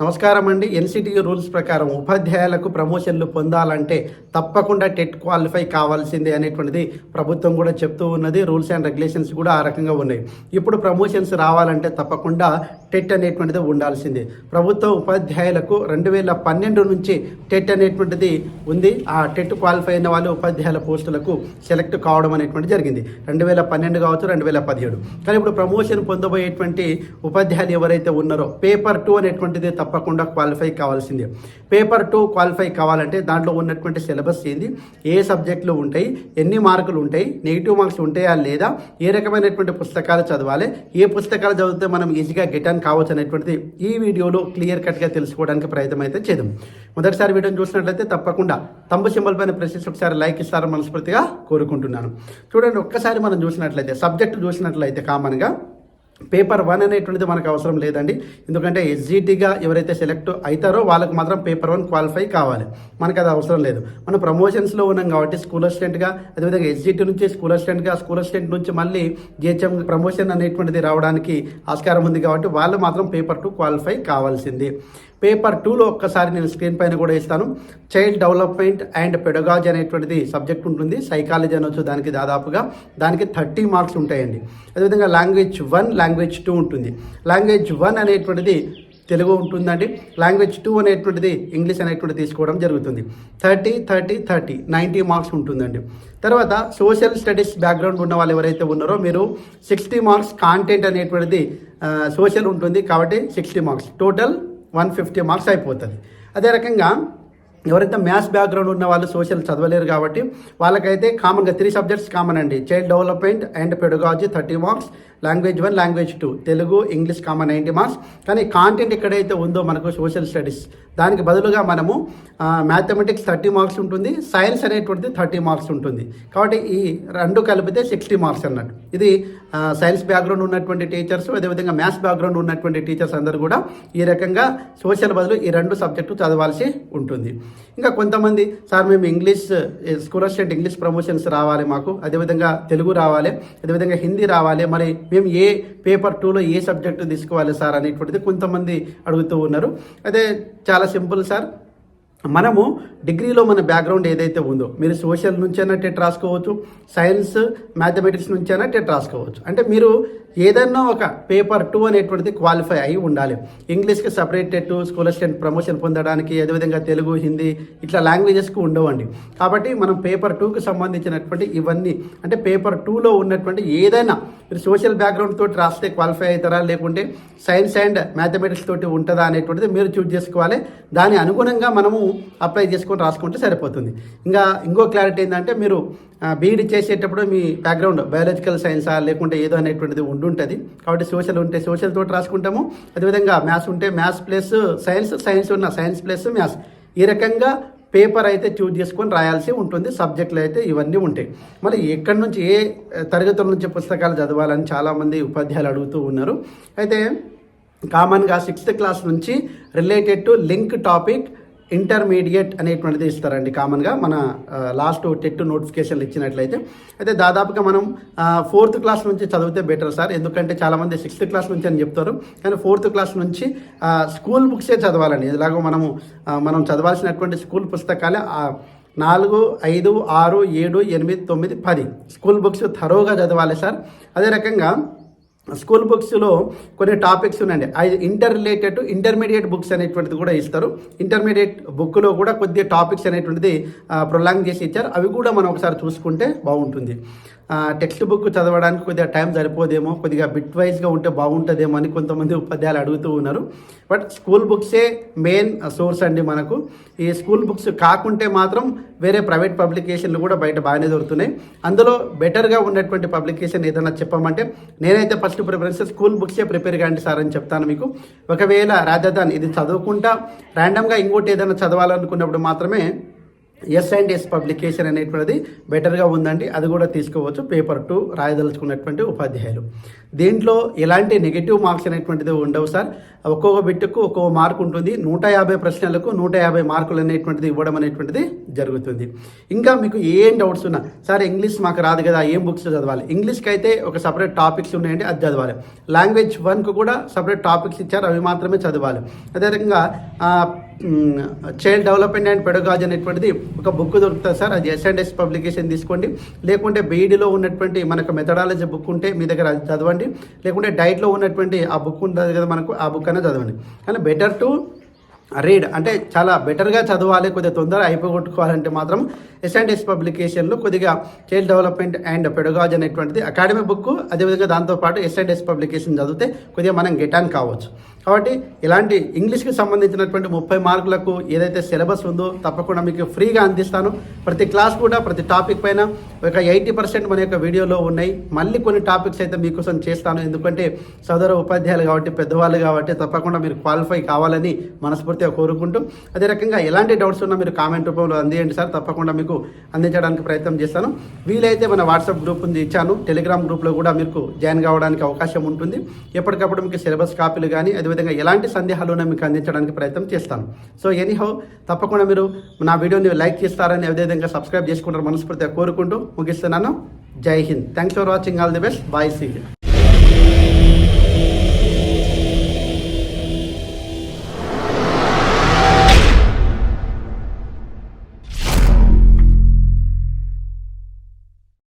నమస్కారం అండి NCT rules ప్రకారం ఉపాధ్యాయులకు ప్రమోషన్లు పొందాలంటే తప్పకుండా టెట్ క్వాలిఫై కావాల్సిందే అనేటువంటిది ప్రభుత్వం కూడా చెప్తూ ఉన్నది. రూల్స్ అండ్ రెగ్యులేషన్స్ కూడా ఆ రకంగా ఉన్నాయి. ఇప్పుడు ప్రమోషన్స్ రావాలంటే తప్పకుండా టెట్ అనేటువంటిది ఉండాల్సిందే. ప్రభుత్వ ఉపాధ్యాయులకు రెండు వేల పన్నెండు నుంచి టెట్ అనేటువంటిది ఉంది. ఆ టెట్ క్వాలిఫై అయిన వాళ్ళు ఉపాధ్యాయుల పోస్టులకు సెలెక్ట్ కావడం అనేటువంటి జరిగింది. రెండు వేల పన్నెండు కావచ్చు రెండు వేల పదిహేడు. కానీ ఇప్పుడు ప్రమోషన్ పొందబోయేటువంటి ఉపాధ్యాయులు ఎవరైతే ఉన్నారో పేపర్ టూ అనేటువంటిది తప్పకుండా క్వాలిఫై కావాల్సిందే. పేపర్ టూ క్వాలిఫై కావాలంటే దాంట్లో ఉన్నటువంటి సిలబస్ ఏంది? ఏ సబ్జెక్టులు ఉంటాయి? ఎన్ని మార్కులు ఉంటాయి? నెగిటివ్ మార్క్స్ ఉంటాయా లేదా? ఏ రకమైనటువంటి పుస్తకాలు చదవాలి? ఏ పుస్తకాలు చదివితే మనం ఈజీగా గెట్ కావచ్చు అనేటువంటిది ఈ వీడియోలో క్లియర్ కట్గా తెలుసుకోవడానికి ప్రయత్నం అయితే చేద్దాం. మొదటిసారి వీడియోని చూసినట్లయితే తప్పకుండా తంబు సింబల్ పైన ప్రెస్ ఒకసారి లైక్ ఇస్తారని మనస్ఫూర్తిగా కోరుకుంటున్నాను. చూడండి ఒక్కసారి మనం చూసినట్లయితే సబ్జెక్టు చూసినట్లయితే కామన్గా పేపర్ వన్ అనేటువంటిది మనకు అవసరం లేదండి. ఎందుకంటే ఎస్జిటిగా ఎవరైతే సెలెక్ట్ అవుతారో వాళ్ళకి మాత్రం పేపర్ వన్ క్వాలిఫై కావాలి. మనకు అది అవసరం లేదు. మనం ప్రమోషన్స్లో ఉన్నాం కాబట్టి స్కూల్ అసిస్టెంట్గా అదేవిధంగా ఎస్జీటీ నుంచి స్కూల్ అసిస్టెంట్గా స్కూల్ అసిస్టెంట్ నుంచి మళ్ళీ జిహెచ్ఎం ప్రమోషన్ అనేటువంటిది రావడానికి ఆస్కారం ఉంది కాబట్టి వాళ్ళు మాత్రం పేపర్ టూ క్వాలిఫై కావాల్సింది. పేపర్ టూలో ఒక్కసారి నేను స్క్రీన్ పైన కూడా ఇస్తాను. చైల్డ్ డెవలప్మెంట్ అండ్ పెడగాజీ అనేటువంటిది సబ్జెక్ట్ ఉంటుంది. సైకాలజీ అనొచ్చు దానికి దాదాపుగా దానికి థర్టీ మార్క్స్ ఉంటాయండి. అదేవిధంగా లాంగ్వేజ్ వన్ లాంగ్వేజ్ టూ ఉంటుంది. లాంగ్వేజ్ వన్ అనేటువంటిది తెలుగు ఉంటుందండి. లాంగ్వేజ్ టూ అనేటువంటిది ఇంగ్లీష్ అనేటువంటిది తీసుకోవడం జరుగుతుంది. Thirty thirty thirty ninety marks ఉంటుందండి. తర్వాత సోషల్ స్టడీస్ బ్యాక్గ్రౌండ్ ఉన్న వాళ్ళు ఎవరైతే ఉన్నారో మీరు సిక్స్టీ మార్క్స్ కాంటెంట్ అనేటువంటిది సోషల్ ఉంటుంది కాబట్టి sixty marks. Total one fifty marks అయిపోతుంది. అదే రకంగా ఎవరైతే మ్యాథ్స్ బ్యాక్గ్రౌండ్ ఉన్న వాళ్ళు సోషల్ చదవలేరు కాబట్టి వాళ్ళకైతే కామన్గా త్రీ సబ్జెక్ట్స్ కామన్ అండి. Child development and pedagogy thirty marks language one language two Telugu English common ninety marks కానీ కాంటెంట్ ఎక్కడైతే ఉందో మనకు సోషల్ స్టడీస్ దానికి బదులుగా మనము మ్యాథమెటిక్స్ థర్టీ మార్క్స్ ఉంటుంది. సైన్స్ అనేటువంటిది థర్టీ మార్క్స్ ఉంటుంది. కాబట్టి ఈ రెండు కలిపితే సిక్స్టీ మార్క్స్ అన్నట్టు. ఇది సైన్స్ బ్యాక్గ్రౌండ్ ఉన్నటువంటి టీచర్స్ అదేవిధంగా మ్యాథ్స్ బ్యాక్గ్రౌండ్ ఉన్నటువంటి టీచర్స్ అందరూ కూడా ఈ రకంగా సోషల్ బదులు ఈ రెండు సబ్జెక్టు చదవాల్సి ఉంటుంది. ఇంకా కొంతమంది సార్ మేము English school assistant English promotions రావాలి మాకు. అదేవిధంగా తెలుగు రావాలి. అదేవిధంగా హిందీ రావాలి. మరి మేము ఏ పేపర్ టూలో ఏ సబ్జెక్టు తీసుకోవాలి సార్ అనేటువంటిది కొంతమంది అడుగుతూ ఉన్నారు. అదే చాలా సింపుల్ సార్. మనము డిగ్రీలో మన బ్యాక్గ్రౌండ్ ఏదైతే ఉందో మీరు సోషల్ నుంచైనా టెట్ రాసుకోవచ్చు సైన్స్ మ్యాథమెటిక్స్ నుంచైనా టెట్ రాసుకోవచ్చు. అంటే మీరు ఏదన్నా ఒక పేపర్ టూ అనేటువంటిది క్వాలిఫై అయి ఉండాలి. ఇంగ్లీష్కి separate TET school assistant promotion పొందడానికి అదేవిధంగా తెలుగు హిందీ ఇట్లా లాంగ్వేజెస్కి ఉండవండి. కాబట్టి మనం పేపర్ టూకి సంబంధించినటువంటి ఇవన్నీ అంటే పేపర్ టూలో ఉన్నటువంటి ఏదైనా మీరు సోషల్ బ్యాక్గ్రౌండ్ తోటి రాస్తే క్వాలిఫై అవుతారా? లేకుంటే సైన్స్ అండ్ మ్యాథమెటిక్స్ తోటి ఉంటుందా అనేటువంటిది మీరు చూజ్ చేసుకోవాలి. దాని అనుగుణంగా మనము అప్లై చేసుకొని రాసుకుంటే సరిపోతుంది. ఇంకా ఇంకో క్లారిటీ ఏంటంటే మీరు బీఈడి చేసేటప్పుడు మీ బ్యాక్గ్రౌండ్ బయాలజికల్ సైన్సా లేకుంటే ఏదో అనేటువంటిది ఉండుంటుంది. కాబట్టి సోషల్ ఉంటే సోషల్ తోటి రాసుకుంటాము. అదేవిధంగా మ్యాథ్స్ ఉంటే మ్యాథ్స్ ప్లస్ సైన్స్ సైన్స్ ఉన్న సైన్స్ ప్లస్ మ్యాథ్స్ ఈ రకంగా పేపర్ అయితే చూజ్ చేసుకొని రాయాల్సి ఉంటుంది. సబ్జెక్టులు అయితే ఇవన్నీ ఉంటాయి. మరి ఎక్కడి నుంచి ఏ తరగతుల నుంచి పుస్తకాలు చదవాలని చాలామంది ఉపాధ్యాయులు అడుగుతూ ఉన్నారు. అయితే కామన్గా సిక్స్త్ క్లాస్ నుంచి related to link topic intermediate అనేటువంటిది ఇస్తారండి కామన్గా. మన లాస్ట్ టెట్ నోటిఫికేషన్లు ఇచ్చినట్లయితే. అయితే దాదాపుగా మనం ఫోర్త్ క్లాస్ నుంచి చదివితే బెటర్ సార్. ఎందుకంటే చాలామంది సిక్స్త్ క్లాస్ నుంచి అని చెప్తారు. కానీ ఫోర్త్ క్లాస్ నుంచి స్కూల్ బుక్సే చదవాలండి. ఎలాగో మనము మనం చదవాల్సినటువంటి స్కూల్ పుస్తకాలే నాలుగు ఐదు ఆరు ఏడు ఎనిమిది తొమ్మిది పది. స్కూల్ బుక్స్ థరోగా చదవాలి సార్. అదే రకంగా స్కూల్ బుక్స్లో కొన్ని టాపిక్స్ ఉన్నాయండి. ఇంటర్ రిలేటెడ్ ఇంటర్మీడియట్ బుక్స్ అనేటువంటిది కూడా ఇస్తారు. ఇంటర్మీడియట్ బుక్లో కూడా కొద్దిగా టాపిక్స్ అనేటువంటిది ప్రొలాంగ్ చేసి ఇచ్చారు. అవి కూడా మనం ఒకసారి చూసుకుంటే బాగుంటుంది. టెక్స్ట్ బుక్ చదవడానికి కొద్దిగా టైం సరిపోదేమో కొద్దిగా బిట్ వైజ్గా ఉంటే బాగుంటుందేమో అని కొంతమంది ఉపాధ్యాయులు అడుగుతూ ఉన్నారు. బట్ స్కూల్ బుక్సే మెయిన్ సోర్స్ అండి మనకు. ఈ స్కూల్ బుక్స్ కాకుంటే మాత్రం వేరే ప్రైవేట్ పబ్లికేషన్లు కూడా బయట బాగానే దొరుకుతున్నాయి. అందులో బెటర్గా ఉన్నటువంటి పబ్లికేషన్ ఏదైనా చెప్పమంటే నేనైతే ఫస్ట్ ప్రిఫరెన్స్ స్కూల్ బుక్సే ప్రిపేర్ కాండి సార్ అని చెప్తాను మీకు. ఒకవేళ రాజధాని ఇది చదువుకుంటా ర్యాండమ్గా ఇంకోటి ఏదైనా చదవాలనుకున్నప్పుడు మాత్రమే ఎస్ అండ్ ఎస్ పబ్లికేషన్ అనేటువంటిది బెటర్గా ఉందండి. అది కూడా తీసుకోవచ్చు. పేపర్ టూ రాయదలుచుకున్నటువంటి ఉపాధ్యాయులు. దీంట్లో ఎలాంటి నెగిటివ్ మార్క్స్ అనేటువంటిది ఉండవు సార్. ఒక్కొక్క బిట్టుకు ఒక్కొక్క మార్క్ ఉంటుంది. నూట యాభై ప్రశ్నలకు నూట యాభై మార్కులు అనేటువంటిది ఇవ్వడం అనేటువంటిది జరుగుతుంది. ఇంకా మీకు ఏం డౌట్స్ ఉన్నా సార్ ఇంగ్లీష్ మాకు రాదు కదా ఏం బుక్స్ చదవాలి? ఇంగ్లీష్కి అయితే ఒక సపరేట్ టాపిక్స్ ఉన్నాయండి అది చదవాలి. లాంగ్వేజ్ వన్కు కూడా సపరేట్ టాపిక్స్ ఇచ్చారు అవి మాత్రమే చదవాలి. అదేవిధంగా చైల్డ్ డెవలప్మెంట్ అండ్ పెడగాజ్ అనేటువంటిది ఒక బుక్ దొరుకుతుంది సార్. అది ఎస్ అండ్ ఎస్ పబ్లికేషన్ తీసుకోండి. లేకుంటే బీఈడీలో ఉన్నటువంటి మనకు మెథడాలజీ బుక్ ఉంటే మీ దగ్గర అది చదవండి. లేకుంటే డైట్లో ఉన్నటువంటి ఆ బుక్ ఉంటుంది కదా మనకు ఆ బుక్ అనేది చదవండి. కానీ బెటర్ టు రీడ్ అంటే చాలా బెటర్గా చదవాలి కొద్దిగా తొందరగా అయిపోగొట్టుకోవాలంటే మాత్రం ఎస్ అండ్ ఎస్ పబ్లికేషన్లో కొద్దిగా చైల్డ్ డెవలప్మెంట్ అండ్ పెడగాజ్ అనేటువంటిది అకాడమీ బుక్ అదేవిధంగా దాంతోపాటు ఎస్ అండ్ ఎస్ పబ్లికేషన్ చదివితే కొద్దిగా మనం గెటాన్ కావచ్చు. కాబట్టి ఇలాంటి ఇంగ్లీష్కి సంబంధించినటువంటి ముప్పై మార్కులకు ఏదైతే సిలబస్ ఉందో తప్పకుండా మీకు ఫ్రీగా అందిస్తాను. ప్రతి క్లాస్ కూడా ప్రతి టాపిక్ పైన ఒక ఎయిటీ పర్సెంట్ మన యొక్క వీడియోలో ఉన్నాయి. మళ్ళీ కొన్ని టాపిక్స్ అయితే మీకోసం చేస్తాను. ఎందుకంటే సదర ఉపాధ్యాయులు కాబట్టి పెద్దవాళ్ళు కాబట్టి తప్పకుండా మీరు క్వాలిఫై కావాలని మనస్ఫూర్తిగా కోరుకుంటూ అదే రకంగా ఎలాంటి డౌట్స్ ఉన్నా మీరు కామెంట్ రూపంలో అందియండి సార్. తప్పకుండా మీకు అందించడానికి ప్రయత్నం చేస్తాను. వీలైతే మన వాట్సాప్ గ్రూప్ ఉంది ఇచ్చాను. టెలిగ్రామ్ గ్రూప్లో కూడా మీకు జాయిన్ కావడానికి అవకాశం ఉంటుంది. ఎప్పటికప్పుడు మీకు సిలబస్ కాపీలు కానీ అదేవిధంగా ఎలాంటి సందేహాలు మీకు అందించడానికి ప్రయత్నం చేస్తాను. సో ఎనీహౌ తప్పకుండా మీరు నా వీడియోని లైక్ చేస్తారని అదేవిధంగా సబ్స్క్రైబ్ చేసుకుంటారు మనస్ఫూర్తిగా కోరుకుంటూ ముగిస్తున్నాను. జై Hind. Thanks for watching all the best bye see